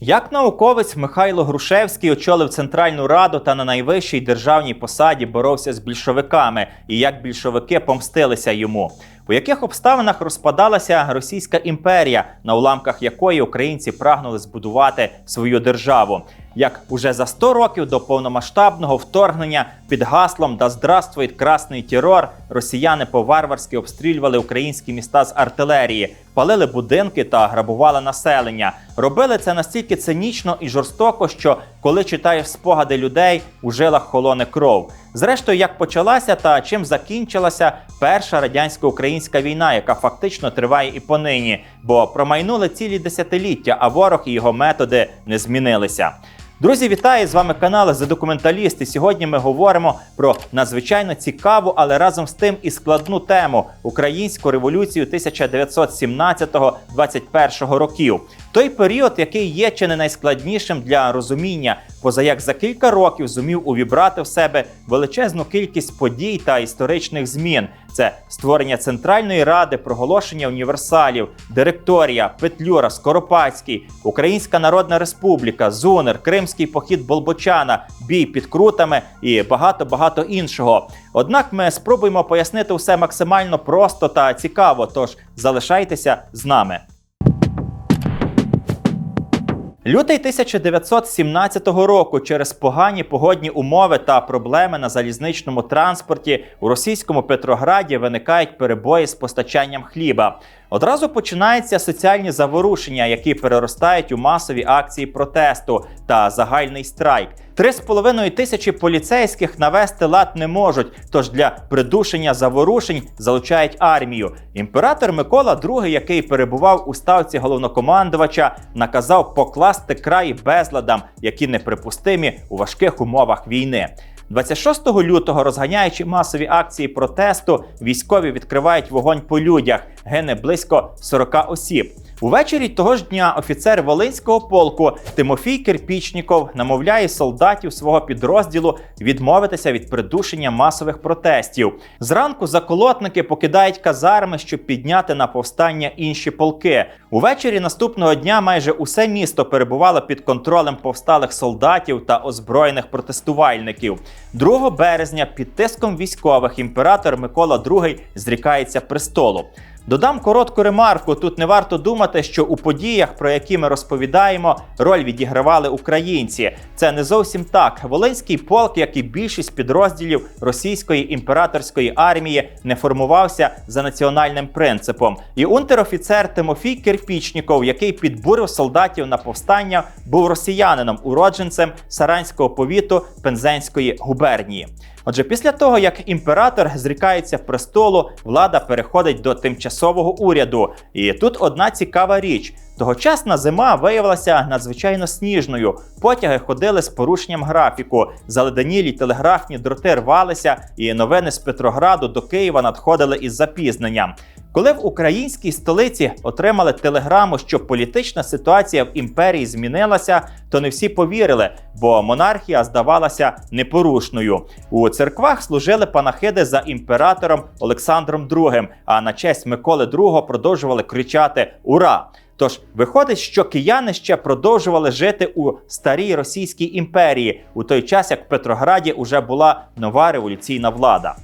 Як науковець Михайло Грушевський очолив Центральну Раду та на найвищій державній посаді боровся з більшовиками, і як більшовики помстилися йому, у яких обставинах розпадалася Російська імперія, на уламках якої українці прагнули збудувати свою державу, як уже за 100 років до повномасштабного вторгнення під гаслом Да здравствует красний терор росіяни по-варварськи обстрілювали українські міста з артилерії, палили будинки та грабували населення. Робили це настільки цинічно і жорстоко, що коли читаєш спогади людей, у жилах холоне кров. Зрештою, як почалася та чим закінчилася перша радянсько-українська війна, яка фактично триває і понині, бо промайнули цілі десятиліття, а ворог і його методи не змінилися. Друзі, вітаю з вами канал «За документаліст». І сьогодні ми говоримо про надзвичайно цікаву, але разом з тим і складну тему українську революцію 1917-21 років. Той період, який є чи не найскладнішим для розуміння, поза як за кілька років зумів увібрати в себе величезну кількість подій та історичних змін. Це створення Центральної ради, проголошення універсалів, директорія, Петлюра, Скоропадський, Українська Народна Республіка, Зунер, Кримський похід Болбочана, бій під крутами і багато багато іншого. Однак ми спробуємо пояснити все максимально просто та цікаво. Тож залишайтеся з нами. Лютий 1917 року через погані погодні умови та проблеми на залізничному транспорті у російському Петрограді виникають перебої з постачанням хліба. Одразу починаються соціальні заворушення, які переростають у масові акції протесту та загальний страйк. Три з половиною тисячі поліцейських навести лад не можуть. Тож для придушення заворушень залучають армію. Імператор Микола II, який перебував у ставці головнокомандувача, наказав покласти край безладам, які неприпустимі у важких умовах війни. 26 лютого, розганяючи масові акції протесту, військові відкривають вогонь по людях. Гине близько 40 осіб. Увечері того ж дня офіцер Волинського полку Тимофій Кирпічніков намовляє солдатів свого підрозділу відмовитися від придушення масових протестів. Зранку заколотники покидають казарми, щоб підняти на повстання інші полки. Увечері наступного дня майже усе місто перебувало під контролем повсталих солдатів та озброєних протестувальників. 2 березня під тиском військових імператор Микола II зрікається престолу. Додам коротку ремарку: тут не варто думати, що у подіях, про які ми розповідаємо, роль відігравали українці. Це не зовсім так. Волинський полк, як і більшість підрозділів російської імператорської армії, не формувався за національним принципом. І унтер-офіцер Тимофій Кирпічніков, який підбурив солдатів на повстання, був росіянином, уродженцем Саранського повіту Пензенської губернії. Отже, після того, як імператор зрікається престолу, влада переходить до тимчасового уряду. І тут одна цікава річ. Тогочасна зима виявилася надзвичайно сніжною. Потяги ходили з порушенням графіку, заледенілі телеграфні дроти рвалися, і новини з Петрограду до Києва надходили із запізненням. Коли в українській столиці отримали телеграму, що політична ситуація в імперії змінилася, то не всі повірили, бо монархія здавалася непорушною. У церквах служили панахиди за імператором Олександром II, а на честь Миколи II продовжували кричати Ура! Тож виходить, що кияни ще продовжували жити у старій Російській імперії у той час, як в Петрограді уже була нова революційна влада.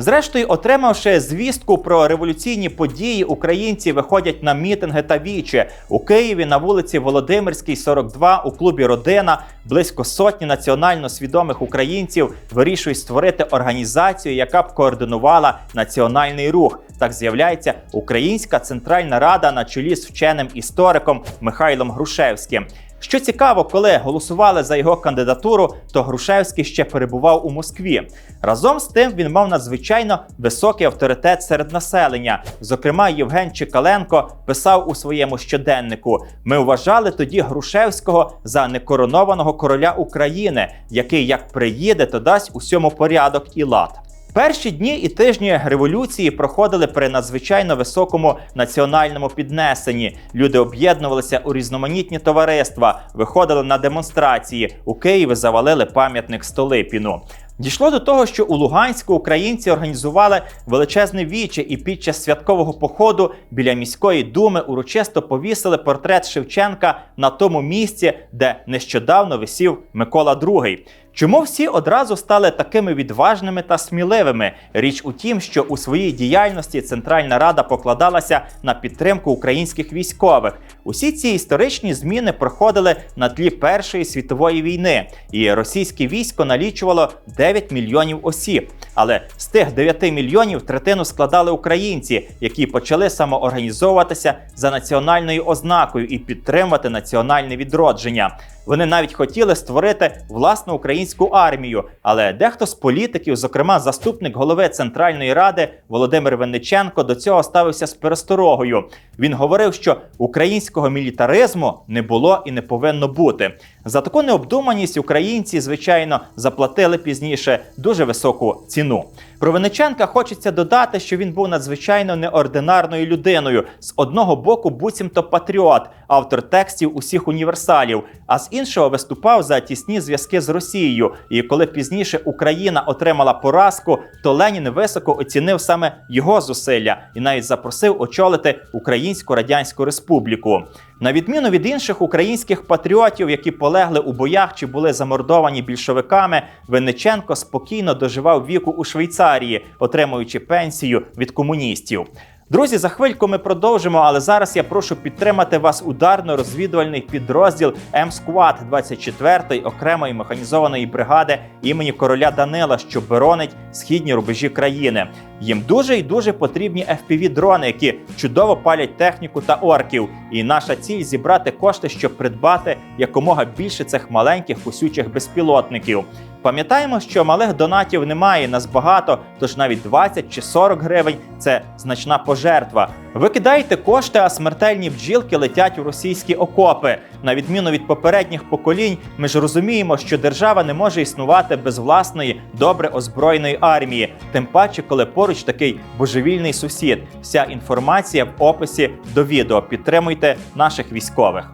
Зрештою, отримавши звістку про революційні події, українці виходять на мітинги та вічі у Києві на вулиці Володимирській, 42, у клубі Родина близько сотні національно свідомих українців вирішують створити організацію, яка б координувала національний рух. Так з'являється Українська Центральна Рада на чолі з вченим істориком Михайлом Грушевським. Що цікаво, коли голосували за його кандидатуру, то Грушевський ще перебував у Москві. Разом з тим він мав надзвичайно високий авторитет серед населення. Зокрема, Євген Чекаленко писав у своєму щоденнику: ми вважали тоді Грушевського за некоронованого короля України, який як приїде, то дасть усьому порядок і лад. Перші дні і тижні революції проходили при надзвичайно високому національному піднесенні. Люди об'єднувалися у різноманітні товариства, виходили на демонстрації. У Києві завалили пам'ятник Столипіну. Дійшло до того, що у Луганську українці організували величезне віче і під час святкового походу біля міської думи урочисто повісили портрет Шевченка на тому місці, де нещодавно висів Микола II. Чому всі одразу стали такими відважними та сміливими? Річ у тім, що у своїй діяльності Центральна Рада покладалася на підтримку українських військових. Усі ці історичні зміни проходили на тлі Першої світової війни, і російське військо налічувало 9 мільйонів осіб. Але з тих 9 мільйонів третину складали українці, які почали самоорганізовуватися за національною ознакою і підтримувати національне відродження. Вони навіть хотіли створити власну українську армію, але дехто з політиків, зокрема заступник голови Центральної Ради Володимир Винниченко, до цього ставився з пересторогою. Він говорив, що українського мілітаризму не було і не повинно бути. За таку необдуманість українці, звичайно, заплатили пізніше дуже високу ціну. Про Винниченка хочеться додати, що він був надзвичайно неординарною людиною. З одного боку, буцімто патріот, автор текстів усіх універсалів, а з іншого виступав за тісні зв'язки з Росією. І коли пізніше Україна отримала поразку, то Ленін високо оцінив саме його зусилля і навіть запросив очолити Українську Радянську Республіку. На відміну від інших українських патріотів, які полегли у боях чи були замордовані більшовиками, Винниченко спокійно доживав віку у Швейцарії, отримуючи пенсію від комуністів. Друзі, за хвильку ми продовжимо, але зараз я прошу підтримати вас ударно-розвідувальний підрозділ М-Сквад 24-ї окремої механізованої бригади імені короля Данила, що боронить східні рубежі країни. Їм дуже і дуже потрібні fpv дрони, які чудово палять техніку та орків. І наша ціль зібрати кошти, щоб придбати якомога більше цих маленьких кусючих безпілотників. Пам'ятаємо, що малих донатів немає, нас багато, тож навіть 20 чи 40 гривень це значна пожертва. Ви кидаєте кошти, а смертельні бджілки летять у російські окопи. На відміну від попередніх поколінь, ми ж розуміємо, що держава не може існувати без власної добре озброєної армії, тим паче, коли поруч такий божевільний сусід. Вся інформація в описі до відео. Підтримуйте наших військових.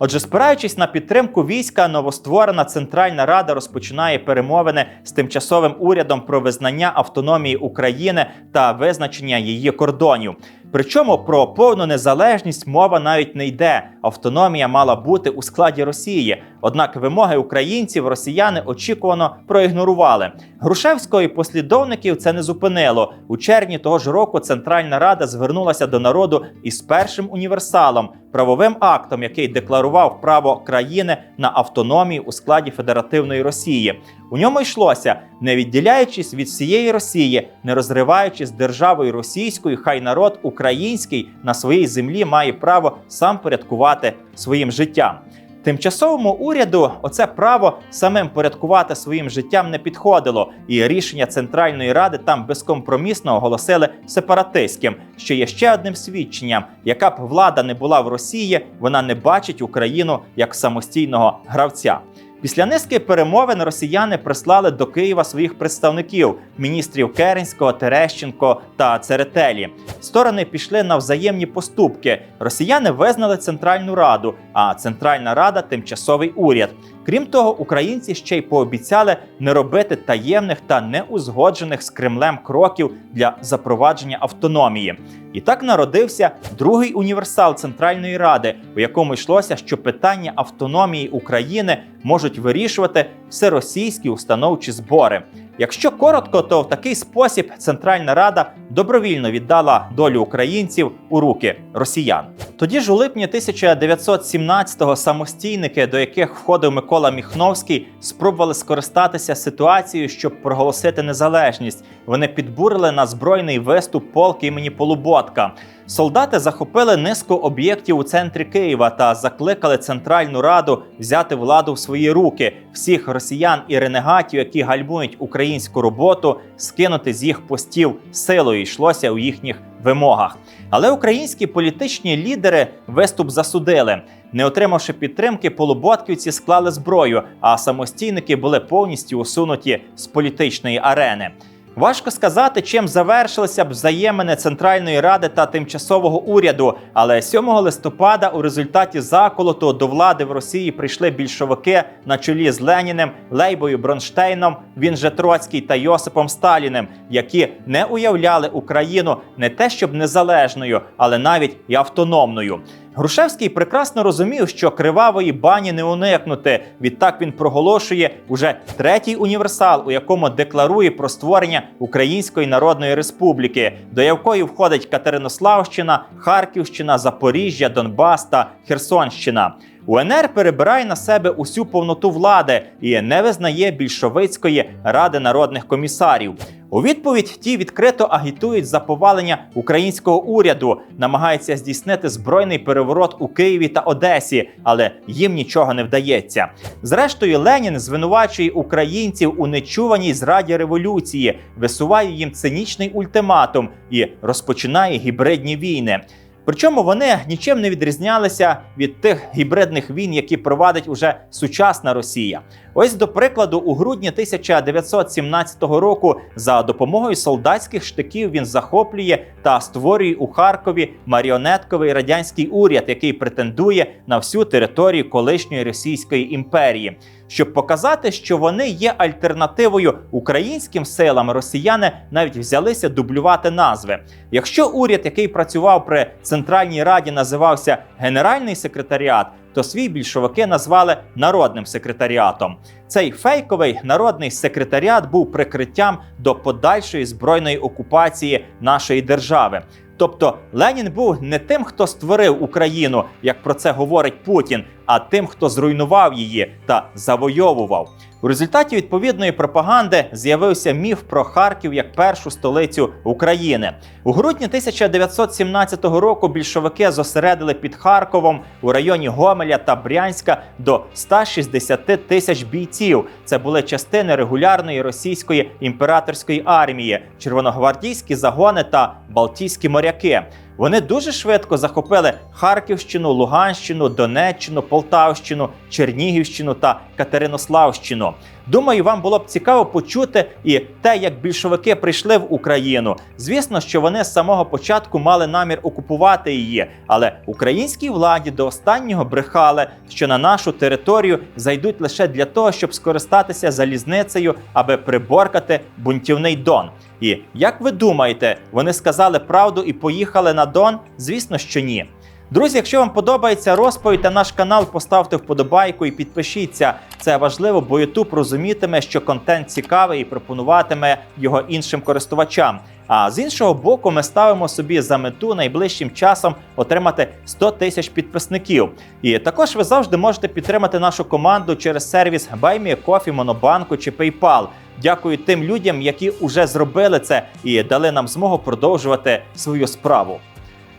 Отже, спираючись на підтримку війська, новостворена Центральна Рада розпочинає перемовини з тимчасовим урядом про визнання автономії України та визначення її кордонів. Причому про повну незалежність мова навіть не йде. Автономія мала бути у складі Росії. Однак вимоги українців росіяни очікувано проігнорували. Грушевського і послідовників це не зупинило. У червні того ж року Центральна Рада звернулася до народу із першим універсалом, правовим актом, який декларував право країни на автономію у складі Федеративної Росії. У ньому йшлося, не відділяючись від всієї Росії, не розриваючись державою російською, хай народ український на своїй землі має право сам порядкувати своїм життям. Тимчасовому уряду оце право самим порядкувати своїм життям не підходило, і рішення Центральної Ради там безкомпромісно оголосили сепаратистським, що є ще одним свідченням: яка б влада не була в Росії, вона не бачить Україну як самостійного гравця. Після низки перемовин росіяни прислали до Києва своїх представників міністрів Керенського, Терещенко та Церетелі. Сторони пішли на взаємні поступки. Росіяни визнали Центральну Раду, а Центральна Рада тимчасовий уряд. Крім того, українці ще й пообіцяли не робити таємних та неузгоджених з Кремлем кроків для запровадження автономії. І так народився другий універсал Центральної Ради, у якому йшлося, що питання автономії України можуть вирішувати всеросійські установчі збори. Якщо коротко, то в такий спосіб Центральна Рада добровільно віддала долю українців у руки росіян. Тоді ж у липні 1917-го самостійники, до яких входив Микола Міхновський, спробували скористатися ситуацією, щоб проголосити незалежність. Вони підбурили на збройний виступ полк імені Полуботка. Солдати захопили низку об'єктів у центрі Києва та закликали Центральну Раду взяти владу в свої руки, всіх росіян і ренегатів, які гальмують українську роботу, скинути з їх постів силою йшлося у їхніх вимогах. Але українські політичні лідери виступ засудили. Не отримавши підтримки, полуботківці склали зброю, а самостійники були повністю усунуті з політичної арени. Важко сказати, чим завершилися б взаємини Центральної Ради та тимчасового уряду. Але 7 листопада у результаті заколоту до влади в Росії прийшли більшовики на чолі з Леніним, Лейбою Бронштейном, він же Троцький та Йосипом Сталіним, які не уявляли Україну не те, щоб незалежною, але навіть і автономною. Грушевський прекрасно розумів, що кривавої бані не уникнути. Відтак він проголошує уже третій універсал, у якому декларує про створення Української Народної Республіки, до якої входить Катеринославщина, Харківщина, Запоріжжя, Донбас та Херсонщина. УНР перебирає на себе усю повноту влади і не визнає більшовицької ради народних комісарів. У відповідь ті відкрито агітують за повалення українського уряду, намагаються здійснити збройний переворот у Києві та Одесі, але їм нічого не вдається. Зрештою, Ленін звинувачує українців у нечуваній зраді революції, висуває їм цинічний ультиматум і розпочинає гібридні війни. Причому вони нічим не відрізнялися від тих гібридних війн, які провадить уже сучасна Росія. Ось до прикладу, у грудні 1917 року за допомогою солдатських штиків він захоплює та створює у Харкові маріонетковий радянський уряд, який претендує на всю територію колишньої Російської імперії. Щоб показати, що вони є альтернативою українським силам, росіяни навіть взялися дублювати назви. Якщо уряд, який працював при Центральній Раді, називався Генеральний секретаріат, то свій більшовики назвали народним секретаріатом. Цей фейковий народний секретаріат був прикриттям до подальшої збройної окупації нашої держави. Тобто Ленін був не тим, хто створив Україну, як про це говорить Путін, а тим, хто зруйнував її та завойовував. У результаті відповідної пропаганди з'явився міф про Харків як першу столицю України. У грудні 1917 року більшовики зосередили під Харковом у районі Гомеля та Брянська до 160 тисяч бійців. Це були частини регулярної російської імператорської армії, червоногвардійські загони та балтійські моряки. Вони дуже швидко захопили Харківщину, Луганщину, Донеччину, Полтавщину, Чернігівщину та Катеринославщину. Думаю, вам було б цікаво почути і те, як більшовики прийшли в Україну. Звісно, що вони з самого початку мали намір окупувати її, але українській владі до останнього брехали, що на нашу територію зайдуть лише для того, щоб скористатися залізницею, аби приборкати бунтівний Дон. І як ви думаєте, вони сказали правду і поїхали на Дон? Звісно, що ні. Друзі, якщо вам подобається розповідь та наш канал, поставте вподобайку і підпишіться. Це важливо, бо YouTube розумітиме, що контент цікавий і пропонуватиме його іншим користувачам. А з іншого боку, ми ставимо собі за мету найближчим часом отримати 100 тисяч підписників. І також ви завжди можете підтримати нашу команду через сервіс BuyMeACoffee, Монобанку чи PayPal. Дякую тим людям, які вже зробили це і дали нам змогу продовжувати свою справу.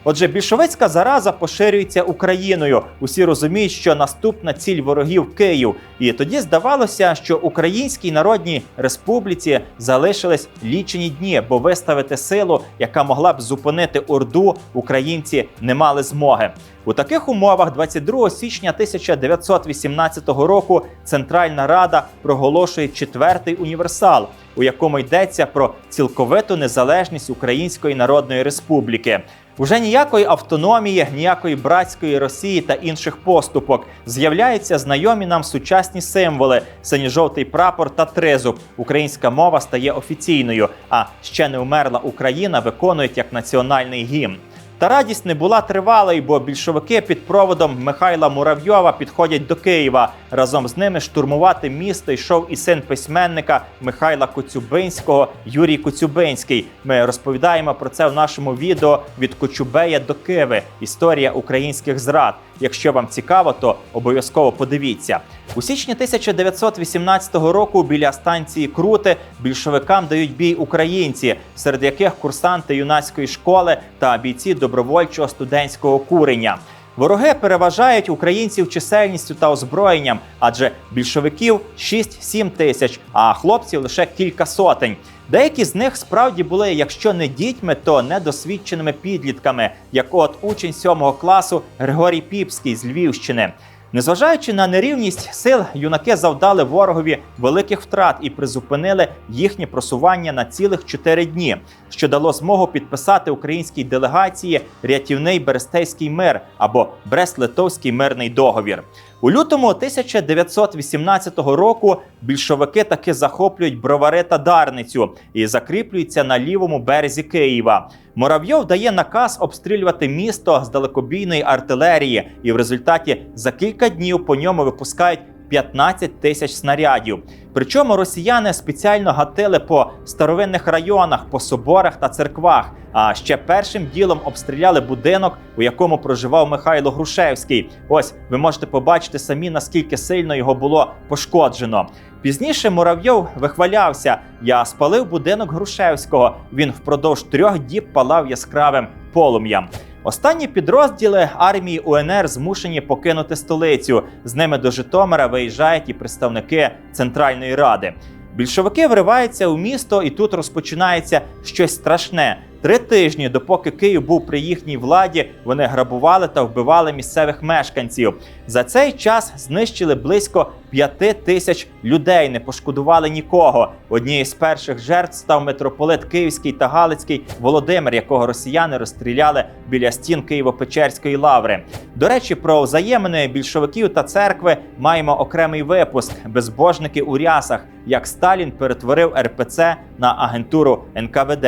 Отже, більшовицька зараза поширюється Україною. Усі розуміють, що наступна ціль ворогів Київ. І тоді здавалося, що Українській Народній Республіці залишились лічені дні, бо виставити силу, яка могла б зупинити Орду, українці не мали змоги. У таких умовах 22 січня 1918 року Центральна Рада проголошує четвертий універсал, у якому йдеться про цілковиту незалежність Української Народної Республіки. Уже ніякої автономії, ніякої братської Росії та інших поступок з'являються знайомі нам сучасні символи: синьо-жовтий прапор та тризуб. Українська мова стає офіційною, а ще не вмерла Україна виконують як національний гімн. Та радість не була тривалою, бо більшовики під проводом Михайла Муравйова підходять до Києва. Разом з ними штурмувати місто йшов і син письменника Михайла Коцюбинського Юрій Коцюбинський. Ми розповідаємо про це в нашому відео від Кочубея до Киви. Історія українських зрад. Якщо вам цікаво, то обов'язково подивіться. У січні 1918 року біля станції Крути більшовикам дають бій українці, серед яких курсанти юнацької школи та бійці добровольчого студентського курення. Вороги переважають українців чисельністю та озброєнням, адже більшовиків 6-7 тисяч, а хлопців лише кілька сотень. Деякі з них справді були, якщо не дітьми, то недосвідченими підлітками, як от учень 7 класу Григорій Піпський з Львівщини. Незважаючи на нерівність сил, юнаки завдали ворогові великих втрат і призупинили їхнє просування на цілих чотири дні, що дало змогу підписати українській делегації рятівний Берестейський мир або Брест-Литовський мирний договір. У лютому 1918 року більшовики таки захоплюють бровари та Дарницю і закріплюються на лівому березі Києва. Муравйов дає наказ обстрілювати місто з далекобійної артилерії, і в результаті за кілька днів по ньому випускають 15 тисяч снарядів. Причому росіяни спеціально гатили по старовинних районах, по соборах та церквах. А ще першим ділом обстріляли будинок, у якому проживав Михайло Грушевський. Ось ви можете побачити самі, наскільки сильно його було пошкоджено. Пізніше Муравйов вихвалявся: я спалив будинок Грушевського. Він впродовж трьох діб палав яскравим полум'ям. Останні підрозділи армії УНР змушені покинути столицю. З ними до Житомира виїжджають і представники Центральної Ради. Більшовики вриваються у місто, і тут розпочинається щось страшне. Три тижні, допоки Київ був при їхній владі, вони грабували та вбивали місцевих мешканців. За цей час знищили близько п'яти тисяч людей, не пошкодували нікого. Однією з перших жертв став митрополит Київський та Галицький Володимир, якого росіяни розстріляли біля стін Києво-Печерської лаври. До речі, про взаємини більшовиків та церкви маємо окремий випуск безбожники у рясах, як Сталін перетворив РПЦ на агентуру НКВД.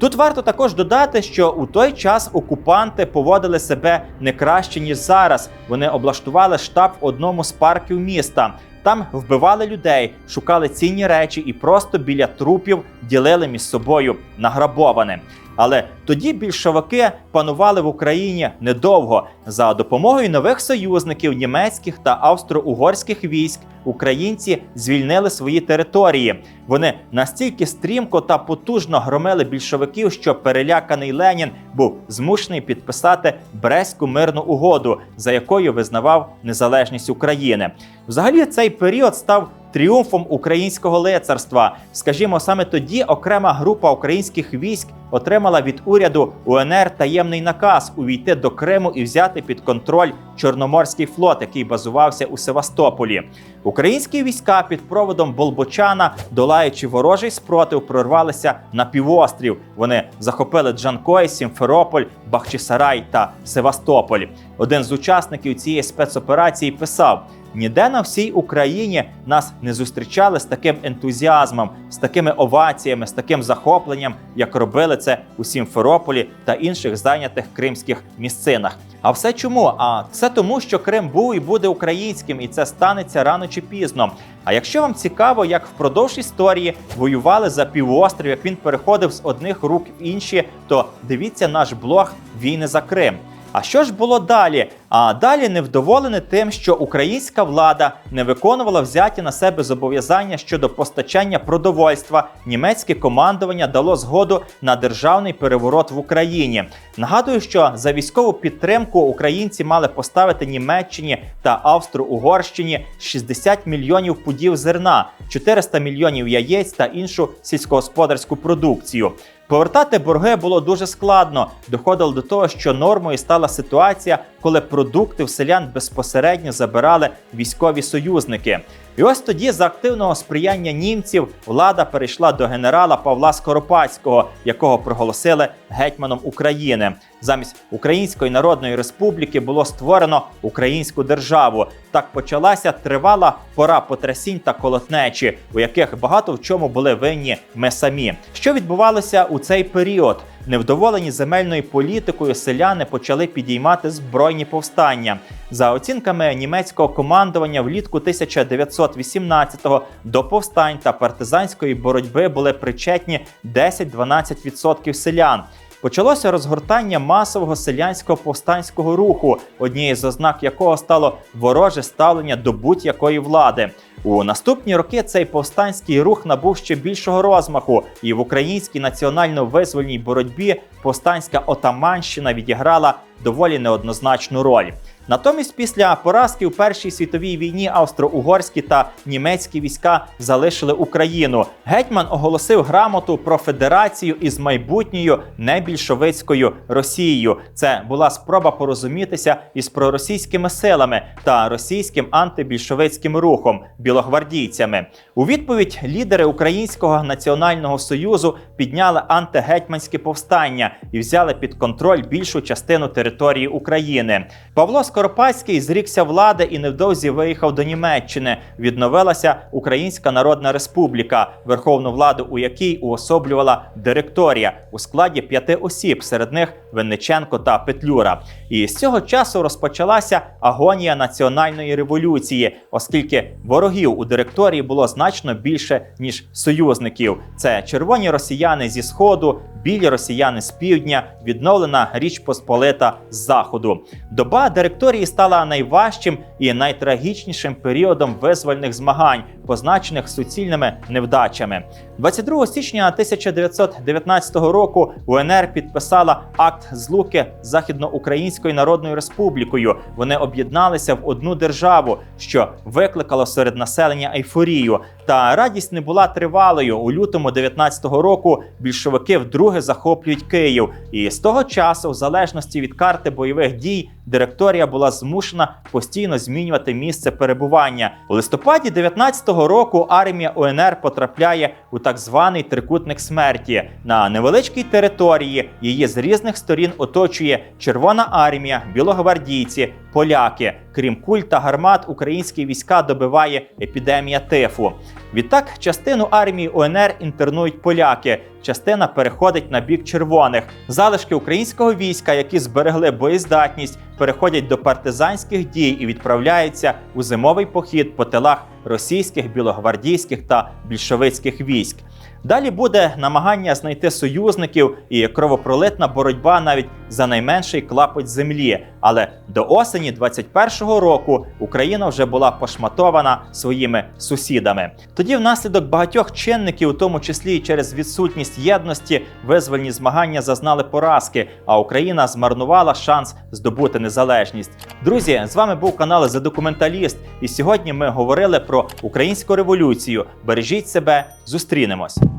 Тут варто також додати, що у той час окупанти поводили себе не краще ніж зараз. Вони облаштували штаб в одному з парків міста. Там вбивали людей, шукали цінні речі і просто біля трупів ділили між собою награбоване. Але тоді більшовики панували в Україні недовго. За допомогою нових союзників німецьких та австро-угорських військ українці звільнили свої території. Вони настільки стрімко та потужно громили більшовиків, що переляканий Ленін був змушений підписати Брестську мирну угоду, за якою визнавав незалежність України. Взагалі, цей період став тріумфом українського лицарства. Скажімо, саме тоді окрема група українських військ отримала від уряду УНР таємний наказ увійти до Криму і взяти під контроль Чорноморський флот, який базувався у Севастополі. Українські війська під проводом Болбочана, долаючи ворожий спротив, прорвалися на півострів. Вони захопили Джанкой, Сімферополь, Бахчисарай та Севастополь. Один з учасників цієї спецоперації писав. Ніде на всій Україні нас не зустрічали з таким ентузіазмом, з такими оваціями, з таким захопленням, як робили це у Сімферополі та інших зайнятих кримських місцинах. А все чому? А все тому, що Крим був і буде українським, і це станеться рано чи пізно. А якщо вам цікаво, як впродовж історії воювали за півострів, як він переходив з одних рук в інші, то дивіться наш блог Війни за Крим. А що ж було далі? А далі невдоволений тим, що українська влада не виконувала взяті на себе зобов'язання щодо постачання продовольства. Німецьке командування дало згоду на державний переворот в Україні. Нагадую, що за військову підтримку українці мали поставити Німеччині та Австро-Угорщині 60 мільйонів пудів зерна, 400 мільйонів яєць та іншу сільськогосподарську продукцію. Повертати борги було дуже складно. Доходило до того, що нормою стала ситуація, коли продукти в селян безпосередньо забирали військові союзники. І ось тоді, за активного сприяння німців, влада перейшла до генерала Павла Скоропадського, якого проголосили гетьманом України. Замість Української Народної Республіки було створено українську державу. Так почалася тривала пора потрясінь та колотнечі, у яких багато в чому були винні ми самі. Що відбувалося у цей період? Невдоволені земельною політикою селяни почали підіймати збройні повстання. За оцінками німецького командування, влітку 1918-го до повстань та партизанської боротьби були причетні 10-12% селян. Почалося розгортання масового селянського повстанського руху, однією з ознак якого стало вороже ставлення до будь-якої влади. У наступні роки цей повстанський рух набув ще більшого розмаху, і в українській національно-визвольній боротьбі повстанська отаманщина відіграла доволі неоднозначну роль. Натомість, після поразки у Першій світовій війні австро-угорські та німецькі війська залишили Україну. Гетьман оголосив грамоту про федерацію із майбутньою небільшовицькою Росією. Це була спроба порозумітися із проросійськими силами та російським антибільшовицьким рухом білогвардійцями. У відповідь лідери Українського національного союзу підняли антигетьманське повстання і взяли під контроль більшу частину території України. Павло Скоропадський зрікся влади і невдовзі виїхав до Німеччини. Відновилася Українська Народна Республіка, верховну владу у якій уособлювала директорія у складі п'яти осіб, серед них Винниченко та Петлюра. І з цього часу розпочалася агонія національної революції, оскільки ворогів у директорії було значно більше ніж союзників. Це червоні росіяни зі сходу, білі росіяни з півдня, відновлена Річ Посполита з заходу. Доба директорії стала найважчим і найтрагічнішим періодом визвольних змагань, позначених суцільними невдачами. 22 січня 1919 року УНР підписала акт злуки з Західноукраїнською Народною Республікою. Вони об'єдналися в одну державу, що викликало серед населення ейфорію. Та радість не була тривалою. У лютому 19-го року більшовики вдруге захоплюють Київ. І з того часу, в залежності від карти бойових дій, директорія була змушена постійно змінювати місце перебування. У листопаді 19-го року армія УНР потрапляє у так званий трикутник смерті. На невеличкій території її з різних сторін оточує Червона армія, білогвардійці, поляки. Крім куль та гармат, українські війська добиває епідемія тифу. Відтак, частину армії УНР інтернують поляки. Частина переходить на бік червоних. Залишки українського війська, які зберегли боєздатність, переходять до партизанських дій і відправляються у зимовий похід по тилах російських, білогвардійських та більшовицьких військ. Далі буде намагання знайти союзників і кровопролитна боротьба навіть за найменший клапоть землі. Але до осені 21-го року Україна вже була пошматована своїми сусідами. Тоді, внаслідок багатьох чинників, у тому числі і через відсутність єдності, визвольні змагання зазнали поразки, а Україна змарнувала шанс здобути незалежність. Друзі, з вами був канал «За Документаліст», і сьогодні ми говорили про українську революцію. Бережіть себе, зустрінемось.